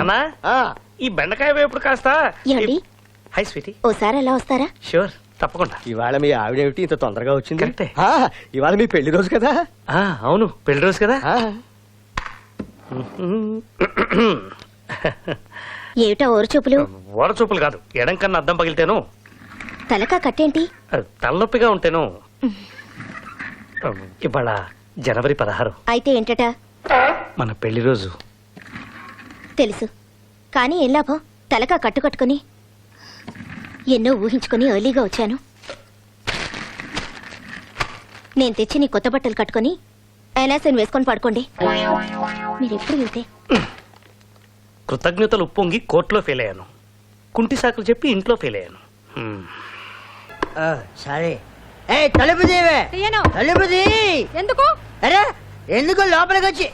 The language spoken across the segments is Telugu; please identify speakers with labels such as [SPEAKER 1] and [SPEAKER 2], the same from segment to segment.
[SPEAKER 1] నానా
[SPEAKER 2] ఆ,
[SPEAKER 1] ఈ బెండకాయ వేపుడు కాస్త
[SPEAKER 3] ఏమండి?
[SPEAKER 1] Hi sweetie.
[SPEAKER 3] ఓసారి అలా వస్తారా?
[SPEAKER 1] షూర్ తప్పకుండా.
[SPEAKER 2] ఇవాళ మీ ఆవిడేమిటి ఇంత తొందరగా వచ్చింది?
[SPEAKER 1] కరెక్టే.
[SPEAKER 2] ఆ, ఇవాళ మీ పెళ్ళి రోజు కదా?
[SPEAKER 1] ఆ, అవును పెళ్ళి రోజు కదా?
[SPEAKER 3] ఏమిటా ఓరు చూపులు?
[SPEAKER 1] ఓర చూపులు కాదు ఎడం కన్నా అద్దం పగిలితేను.
[SPEAKER 3] తలకా కట్టేంటి?
[SPEAKER 1] తలనొప్పిగా ఉంటేను. ఇవాళ జనవరి పదహారు.
[SPEAKER 3] అయితే ఏంటట?
[SPEAKER 1] మన పెళ్ళి రోజు.
[SPEAKER 3] తెలుసు. కానీ ఏం లాభం? తలకా కట్టు కట్టుకుని ఎన్నో ఊహించుకుని ఎర్లీగా వచ్చాను. నేను తెచ్చి నీ కొత్త బట్టలు కట్టుకొని ఎలాసన్ వేసుకొని పడుకోండి. మీరు ఎప్పుడు వెళ్తే?
[SPEAKER 1] కృతజ్ఞతలు ఉప్పొంగి కోర్టులో ఫెయిల్ అయ్యాను. కుంటి సాకులు చెప్పి ఇంట్లో ఫెయిల్ అయ్యాను.
[SPEAKER 4] సరే. ఏ తలుపు తీవే.
[SPEAKER 5] తీయను.
[SPEAKER 4] తలుపు తీ.
[SPEAKER 5] ఎందుకు?
[SPEAKER 4] అరే ఎందుకు లోపలికి వచ్చి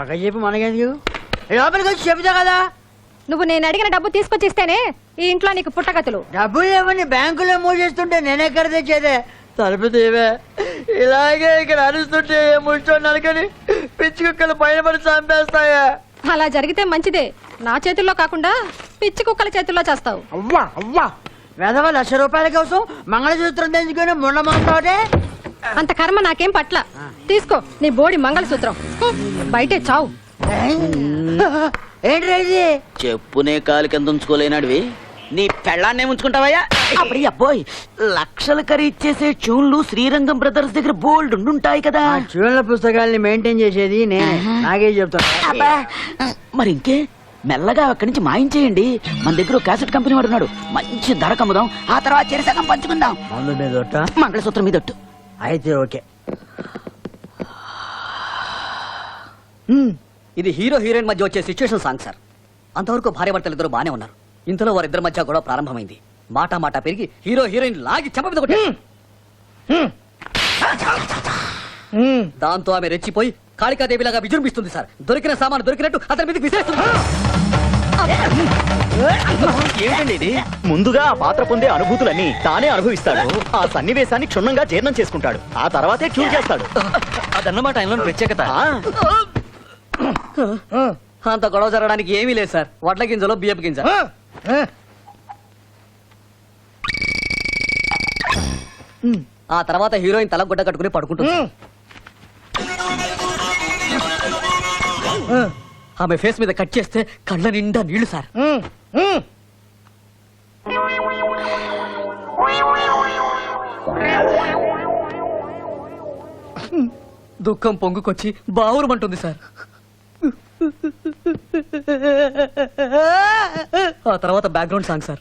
[SPEAKER 4] ఒక చెప్పు మనకెందుకు? లోపలికి వచ్చి చెబుతా కదా?
[SPEAKER 5] నువ్వు నేను అడిగిన డబ్బు తీసుకొచ్చి ఇస్తేనే ఈ ఇంట్లో నీకు పుట్టగతులు.
[SPEAKER 4] డబ్బులు ఏమని బ్యాంకులో మూసేస్తుంటే నేనెక్కడ తెచ్చేదే? తలుపు తీవే. ఇలాగే ఇక్కడ అరుస్తుంటే కానీ పిచ్చి కుక్కలు పైన పడి చంపేస్తాయా.
[SPEAKER 5] అలా జరిగితే మంచిదే. నా చేతుల్లో కాకుండా పిచ్చి కుక్కల చేతుల్లో చేస్తావు.
[SPEAKER 4] అవ్వా అవ్వా. వెధవ లక్ష రూపాయల కోసం మంగళసూత్రం తెంచుకొని ముండ మాట్లాడే
[SPEAKER 5] అంత కర్మ నాకేం పట్ల. తీసుకో నీ బోడి మంగళసూత్రం. బయటే చావు.
[SPEAKER 4] ఏంటి ఇది
[SPEAKER 6] చెప్పునే కాలు కింద ఉంచుకోలేనాడివి. నీ పెళ్ళాన్నే ఉంచుకుంటావయ్యా అప్పుడు అబ్బోయ్ లక్షల ఖరీచేసే చూన్లు శ్రీరంగం బ్రదర్స్ దగ్గర బోల్డ్ ఉండుంటాయి కదా.
[SPEAKER 4] ఆ చూడల పుస్తకాల్ని మెయింటైన్ చేసేది నేనే. నాకే చెప్తాను
[SPEAKER 6] అబ్బా, మరి ఇంకే? మెల్లగా అక్కడి నుంచి మాయించేయండి మన దగ్గర క్యాసెట్ కంపెనీ వాడు ఉన్నాడు. మంచి ధర కమ్ముదాం. ఆ తర్వాత చెరసగం పంచుకుందాం.
[SPEAKER 4] మందు మీద ఒట్ట?
[SPEAKER 6] మంగళసూత్రం.
[SPEAKER 4] అయితే ఓకే.
[SPEAKER 7] ఇది హీరో హీరోయిన్ మధ్య వచ్చే సిచ్యువేషన్ సాంగ్ సార్ అంతవరకు భార్య భర్తలు ఇద్దరు బానే ఉన్నారు. ఇంతలో వారిద్దరి మధ్య గొడవ ప్రారంభమైంది. మాట మాట పెరిగి హీరో హీరోయిన్ లాగి చెంప మీద. దాంతో ఆమె రెచ్చిపోయి కాళికాదేవిలాగా విజృంభిస్తుంది సార్ దొరికిన సామాను దొరికినట్టు అతని మీదకి విసిరేస్తుంది.
[SPEAKER 8] ఏంటండి ఇది? ముందుగా ఆ పాత్ర పొందే అనుభూతులన్నీ తానే అనుభవిస్తాడు. ఆ సన్నివేశాన్ని క్షుణ్ణంగా జీర్ణం చేసుకుంటాడు. ఆ తర్వాతే ట్యూన్ చేస్తాడు.
[SPEAKER 7] అదన్నమాట ఆయనలో ప్రత్యేకత.
[SPEAKER 8] ఆ,
[SPEAKER 7] అంత గొడవ జరగడానికి ఏమీ లేదు సార్. వడ్ల గింజలో బియ్యపు గింజ. ఆ. తర్వాత హీరోయిన్ తల గుడ్డ కట్టుకుని పడుకుంటుంది. ఆమె ఫేస్ మీద కట్ చేస్తే కళ్ళ నిండా నీళ్ళు సార్. దుఃఖం పొంగుకొచ్చి బావురమంటుంది సార్. ఆ తర్వాత బ్యాక్గ్రౌండ్ సాంగ్ సార్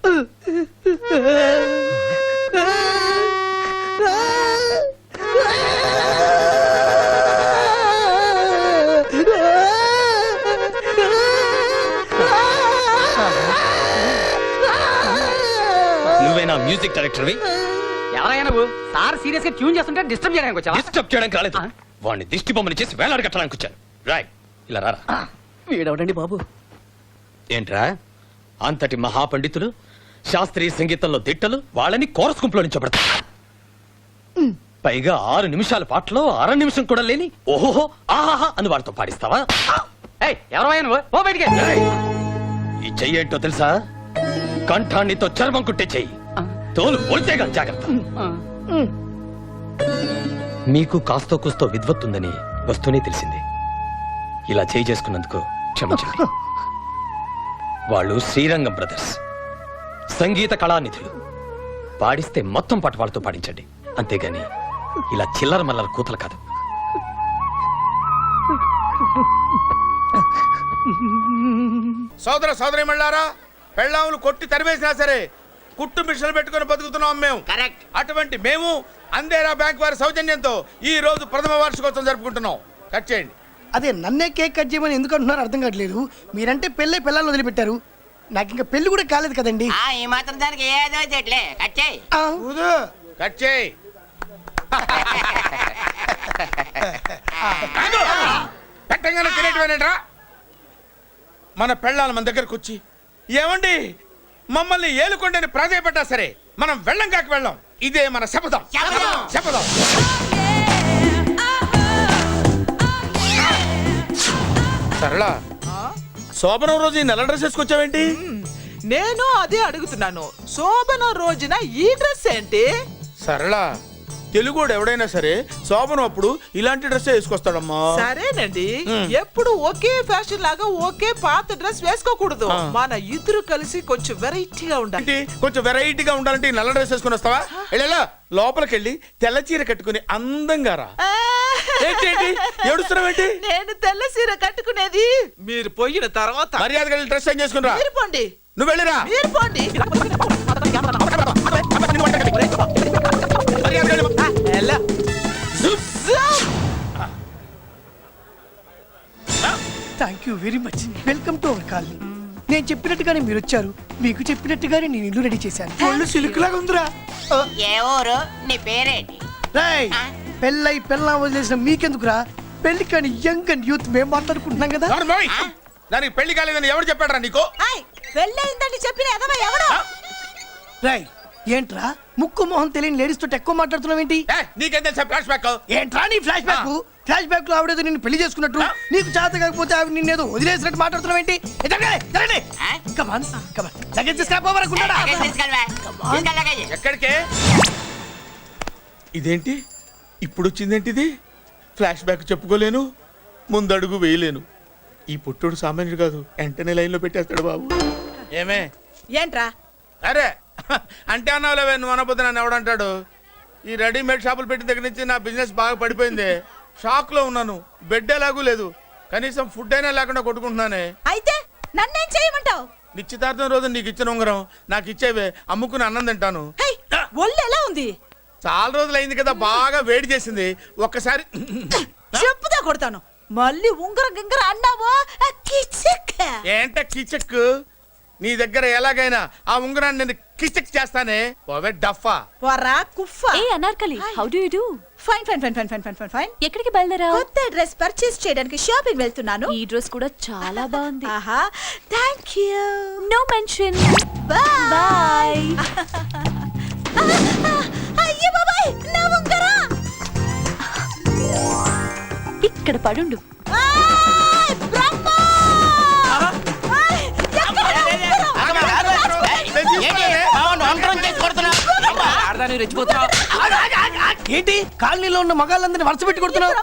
[SPEAKER 9] నువ్వేనా మ్యూజిక్ డైరెక్టర్వి
[SPEAKER 7] ఎవరైనా నువ్వు? సార్ సీరియస్గా ట్యూన్ చేస్తుంటే డిస్టర్బ్ చేయడానికి వచ్చావా?
[SPEAKER 9] డిస్టర్బ్ చేయడానికి రాలేదు. వాడిని దిష్టి బొమ్మని చేసి వేలాడి కట్టడానికి వచ్చాను. రాయ్ ఇలా రారా.
[SPEAKER 7] వీడవడండి బాబు?
[SPEAKER 9] ఏంట్రా? అంతటి మహాపండితులు శాస్త్రీయ సంగీతంలో దిట్టలు వాళ్ళని కోరస్ గుంపులో నుంచి పెడతారు పైగా ఆరు నిమిషాల పాటలో అర నిమిషం కూడా లేని ఓహోహో ఆహాహా అని వాడితో పాడిస్తావా! ఈ చెయ్యి ఏంటో తెలుసా? కంఠాన్నితో చర్మం కుట్టే చెయ్యి. తోలు ఒలితేగా జాగ్రత్త. మీకు కాస్తో కూస్తో విద్వత్తుందని వస్తూనే తెలిసింది. ఇలా చేయి చేసుకున్నందుకు క్షమించండి. వాళ్ళు శ్రీరంగం బ్రదర్స్. సంగీత కళానిధులు. పాడిస్తే మొత్తం పాట వాళ్ళతో పాడించండి. అంతేగాని ఇలా చిల్లర మల్లర కూతలు కాదు.
[SPEAKER 10] సోదర సోదరి మళ్ళారా పెళ్ళాములు కొట్టి తరివేసినా సరే కుట్టు మిషన్లు పెట్టుకుని బతుకుతున్నాం మేము.
[SPEAKER 6] కరెక్ట్.
[SPEAKER 10] అటువంటి మేము అందేరా బ్యాంక్ వారి సౌజన్యంతో ఈ రోజు ప్రథమ వార్షికోత్సవం జరుపుకుంటున్నాం. కట్ చేయండి.
[SPEAKER 11] అదే నన్నే కేక్ కట్ చేయమని ఎందుకు అంటున్నారు అర్థం కావట్లేదు. మీరంటే పెళ్ళే పిల్లలు వదిలిపెట్టారు. నాకు ఇంకా పెళ్ళి కూడా కాలేదు కదండి.
[SPEAKER 6] ఈ మాత్రం దానికి ఏదో చెట్లే. కచ్చాయి
[SPEAKER 11] ఆ,
[SPEAKER 10] ఊదు. కట్ చేయి. ఆగు. పెట్టంగానే తినేటివేనేట్రా మన పెళ్ళాలు మన దగ్గరకు వచ్చి ఏమండి? మమ్మల్ని ఏలుకొండని ప్రాధాయపడ్డా సరే మనం వెళ్ళం కాక వెళ్ళం. ఇదే మన శపథం. శపథం. సరళ. శోభనం రోజు ఈ నెల డ్రెస్ వేసుకొచ్చావేంటి?
[SPEAKER 4] నేను అదే అడుగుతున్నాను. శోభన రోజున ఈ డ్రెస్ ఏంటి?
[SPEAKER 10] సరళ తెలుగుడు ఎవడైనా సరే శోభనం అప్పుడు ఇలాంటి డ్రెస్ వేసుకొస్తాడమ్మా.
[SPEAKER 4] సరేనండి. ఎప్పుడు ఒకే ఫ్యాషన్ లాగా ఒకే పాత డ్రెస్ వేసుకోకూడదు. మన ఇద్దరు కలిసి కొంచెం వెరైటీగా ఉండాలి.
[SPEAKER 10] కొంచెం వెరైటీగా ఉండాలంటే నల్ల డ్రెస్ వేసుకుని వస్తావా? వెళ్ళా లోపలికి వెళ్ళి తెల్ల చీర కట్టుకుని అందంగా రా. ఏంటి? ఏంటి? ఏడుస్తున్నావేంటి
[SPEAKER 4] నేను తెల్ల సీర కట్టుకునేది. మీరు పోయిన తర్వాత
[SPEAKER 10] మర్యాదగా వెళ్ళి డ్రెస్ చేంజ్ చేసుకుని రా.
[SPEAKER 4] మీరు పోండి.
[SPEAKER 10] నువ్వు వెళ్ళిరా.
[SPEAKER 4] మీరు పోండి.
[SPEAKER 10] మర్యాదగా వెళ్ళి-
[SPEAKER 4] ఆ, ఎలా?
[SPEAKER 10] జుప్.
[SPEAKER 11] Thank you very much welcome to our colony నేను చెప్పినట్టుగానే మీరు వచ్చారు. మీకు చెప్పినట్టుగానే నేను ఇల్లు రెడీ చేశాను. ఒళ్ళు సిల్క్ లాగా ఉందిరా.
[SPEAKER 6] ఏ ఊరు? నీ పేరేంటి?
[SPEAKER 11] రాయ్. పెళ్ళై పెళ్ళ వదిలేసిన మీకెందుకురా? పెళ్ళి కాని యంగ్ అండ్ యూత్ మేము మాట్లాడుకుంటున్నాం కదా?
[SPEAKER 10] ఎవరు? దానికి పెళ్ళి కాలేదని ఎవరు చెప్పాడరా నీకు?
[SPEAKER 4] పెళ్ళయిందని చెప్పిన ఎదవ ఎవడు?
[SPEAKER 11] రాయ్ ఏంట్రా? ముక్కు మొహం తెలియని లేడీస్ తోటి ఎక్కువ మాట్లాడుతున్నావు ఏంటి?
[SPEAKER 10] నీకేం తెలుసా? ఫ్లాష్ బ్యాక్
[SPEAKER 11] ఏంట్రా నీ ఫ్లాష్ బ్యాక్ ఫ్లాష్ బ్యాక్లో ఆవిడేదో నిన్ను పెళ్ళి చేసుకున్నట్టు నీకు చేత కాకపోతే ఆవిడ నిన్నేదో వదిలేసినట్టు మాట్లాడుతున్నావు ఏంటి? కమాన్ కమాన్ లగేజ్ తీసుకురాపోవరకుంటాడా
[SPEAKER 10] ఎక్కడికే? ఇదేంటి? ఇప్పుడు వచ్చిందేంటి ఇది ఫ్లాష్ బ్యాక్ చెప్పుకోలేను ముందడుగు వేయలేను. ఈ పుట్టుడు సామాన్యుడు కాదు వెంటనే లైన్లో పెట్టేస్తాడు బాబు. ఏమే?
[SPEAKER 4] ఏంట్రా?
[SPEAKER 10] అరే అంటే అన్నావులేవే నువ్వు అనబోతే నన్ను ఎవడంటాడు? ఈ రెడీమేడ్ షాపులు పెట్టిన దగ్గర నుంచి నా బిజినెస్ బాగా పడిపోయింది. షాక్లో ఉన్నాను బెడ్ ఎలాగూ లేదు. కనీసం ఫుడ్ అయినా లేకుండా కొట్టుకుంటున్నానే.
[SPEAKER 4] అయితే నన్నేం చేయమంటావు?
[SPEAKER 10] నిశ్చితార్థం రోజు నీకు ఇచ్చిన ఉంగరం నాకు ఇచ్చేవే అమ్ముకుని అన్నం తింటాను.
[SPEAKER 4] ఒళ్ళు ఎలా ఉంది?
[SPEAKER 10] చాలా రోజులు అయింది కదా బాగా వేడి చేసింది. ఒక్కసారి
[SPEAKER 4] చెప్పుదా కొడతాను. మళ్ళీ ఉంగరం గింగర అన్నావో? కిచక్.
[SPEAKER 10] ఏంట కిచక్? నీ దగ్గర ఎలాగైనా ఆ ఉంగరాన్ని నేను కిచక్ చేస్తానే. ఓవే డఫా
[SPEAKER 4] పోరా కుఫ్ఫా.
[SPEAKER 5] ఏ Anarkali how do you do
[SPEAKER 4] fine fine fine fine fine fine fine fine
[SPEAKER 5] ఎక్కడికి బయలుదేరా
[SPEAKER 4] కొత్త డ్రెస్ పర్చేస్ చేయడానికి షాపింగ్ వెళ్తున్నాను.
[SPEAKER 5] ఈ డ్రెస్ కూడా చాలా బాగుంది.
[SPEAKER 4] ఆహా thank you
[SPEAKER 5] no mention
[SPEAKER 4] bye
[SPEAKER 5] bye
[SPEAKER 4] అయ్యో బాబాయ్ నా ఉంగరం.
[SPEAKER 5] ఇక్కడ పడుండు?
[SPEAKER 11] ఏంటి? కాలనీలో ఉన్న మగాళ్ళందరినీ వరుస పెట్టి కొడుతున్నావు?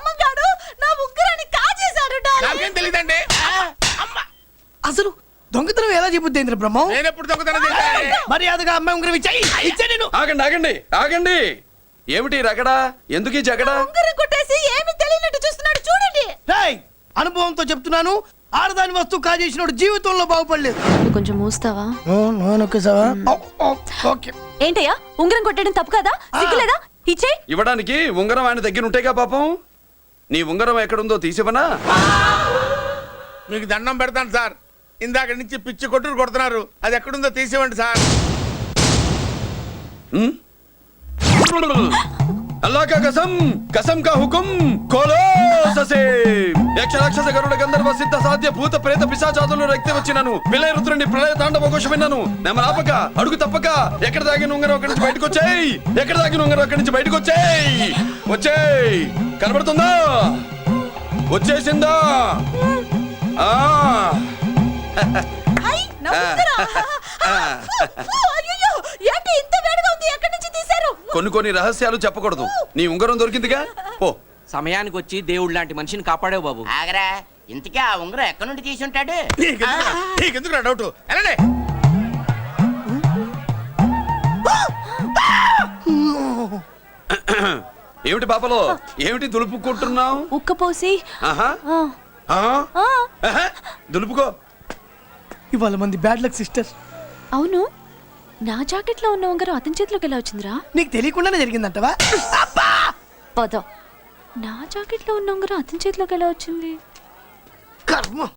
[SPEAKER 11] దొంగతనం ఎలా చెబుద్ది బ్రహ్మం?
[SPEAKER 10] నేను ఎప్పుడు దొంగతనం
[SPEAKER 11] మర్యాదగా అమ్మాయి ఉంగరం ఇచ్చాయి. ఇచ్చా నేను.
[SPEAKER 12] ఆగండి ఆగండి ఆగండి. ఏమిటి రగడా? ఎందుకు ఈ జగడా?
[SPEAKER 4] ఉంగరం కొట్టేసి ఏమి తెలియనట్టు చూస్తున్నాడు చూడండి.
[SPEAKER 11] అనుభవంతో చెప్తున్నాను. ఆడదాని వస్తువు కాజేసినోడు జీవితంలో బాగుపడలేదు.
[SPEAKER 5] కొంచెం మూస్తావా?
[SPEAKER 11] ఓకే.
[SPEAKER 5] ఏంటయ్యా? ఉంగరం కొట్టడం తప్పు కదా? సిగ్గులేదా? ఇచ్చే
[SPEAKER 12] ఇవ్వడానికి ఉంగరం ఆయన దగ్గర ఉంటేగా పాపం? నీ ఉంగరం ఎక్కడుందో తీసివనా
[SPEAKER 10] మీకు దండం పెడతాను సార్. ఇందాక నుంచి పిచ్చి కొట్టుడు కొడుతున్నారు. అది ఎక్కడుందో తీసివ్వండి సార్.
[SPEAKER 12] అల్లా కా కసం కసం కా హుకుం కోలో ససే. యక్ష రాక్షస గరుడ గంధర్వ సిద్ధ సాధ్య భూత ప్రేత పిశాచాదులు రక్తి వచ్చినను. విలయ రుద్రుని ప్రళయ తాండవ ఘోష విన్నాను. నెమలాపక అడుగు తప్పక. ఎక్కడ దాగిన ఉంగరం అక్కడి నుంచి బయటకు వచ్చేయ్. ఎక్కడ దాగిన ఉంగరం అక్కడి నుంచి బయటకు వచ్చేయ్. వచ్చేయ్. కనబడుతుందా? వచ్చేసిందా? ఆ.
[SPEAKER 4] అయ్ నా ఉంగరం ఫు, అయ్యయ్యో, ఏంటి ఇంత వేడిగా ఉంది? ఎక్కడి నుంచి తీశారు?
[SPEAKER 12] కొన్ని కొన్ని రహస్యాలు చెప్పకూడదు. నీ ఉంగరం దొరికిందిగా? ఓ
[SPEAKER 7] సమయానికి వచ్చి దేవుడు లాంటి మనిషిని కాపాడావు బాబు.
[SPEAKER 6] ఆగరా. ఇంతకీ ఆ ఉంగరం ఎక్కడి నుండి తీసి ఉంటాడు?
[SPEAKER 10] నీకెందుకు డౌట్?
[SPEAKER 12] ఏమిటి పాపలో? ఏమిటి దులుపుకుంటున్నావు?
[SPEAKER 5] ఉక్కపోసి.
[SPEAKER 12] ఆహా.
[SPEAKER 5] ఆ,
[SPEAKER 12] ఆ?
[SPEAKER 5] ఆ,
[SPEAKER 12] ఆహా, దులుపుకో.
[SPEAKER 11] ఇవాళ మంది బ్యాడ్ లక్ సిస్టర్
[SPEAKER 5] అవును. నా జాకెట్లో ఉన్న ఉంగరం అతని చేతిలోకి ఎలా వచ్చిందిరా?
[SPEAKER 11] నీకు తెలియకుండానే జరిగిందంటవా?
[SPEAKER 5] పద. నా జాకెట్లో ఉన్న ఉంగరం అతని చేతిలోకి ఎలా వచ్చింది?
[SPEAKER 11] కర్మ!